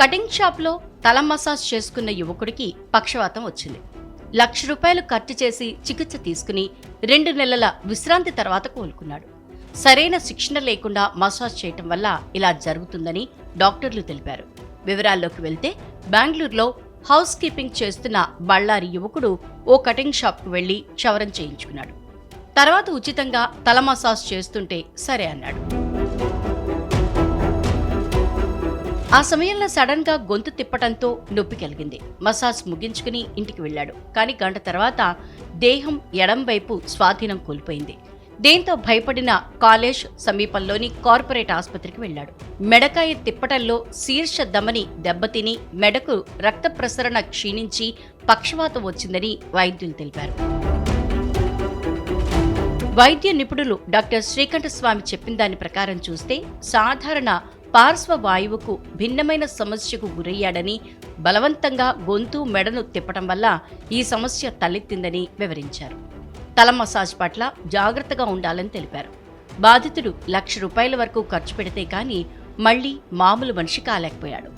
Cutting షాప్లో తల massage చేసుకున్న యువకుడికి పక్షవాతం వచ్చింది. లక్ష రూపాయలు ఖర్చు చేసి చికిత్స తీసుకుని రెండు నెలల విశ్రాంతి తర్వాత కోలుకున్నాడు. సరైన శిక్షణ లేకుండా మసాజ్ చేయటం వల్ల ఇలా జరుగుతుందని డాక్టర్లు తెలిపారు. వివరాల్లోకి వెళ్తే బెంగళూరులో హౌస్ కీపింగ్ చేస్తున్న బళ్ళారి యువకుడు ఓ కటింగ్ షాప్కు వెళ్ళి క్షవరం చేయించుకున్నాడు. తర్వాత ఉచితంగా తల మసాజ్ చేస్తుంటే సరే అన్నాడు. ఆ సమయంలో సడన్గా గొంతు తిప్పటంతో నొప్పి కలిగింది. మసాజ్ ముగించుకుని ఇంటికి వెళ్ళాడు. కానీ గంట తర్వాత దేహం ఎడం వైపు స్వాధీనం కోల్పోయింది. దీంతో భయపడిన కాలేజ్ సమీపంలోని కార్పొరేట్ ఆసుపత్రికి వెళ్ళాడు. మెడకాయ తిప్పటంలో శీర్ష దమని దెబ్బతిని మెడకు రక్త ప్రసరణ క్షీణించి పక్షవాతం వచ్చిందని వైద్యులు తెలిపారు. వైద్య నిపుణులు డాక్టర్ శ్రీకంఠస్వామి చెప్పిన దాని ప్రకారం చూస్తే సాధారణ పార్శ్వవాయువుకు భిన్నమైన సమస్యకు గురయ్యాడని బలవంతంగా గొంతు మెడను తిప్పటం వల్ల ఈ సమస్య తలెత్తిందని వివరించారు. తల మసాజ్ పట్ల జాగ్రత్తగా ఉండాలని తెలిపారు. బాధితుడు లక్ష రూపాయల వరకు ఖర్చు పెడితే కానీ మళ్ళీ మామూలు మనిషి కాలేకపోయాడు.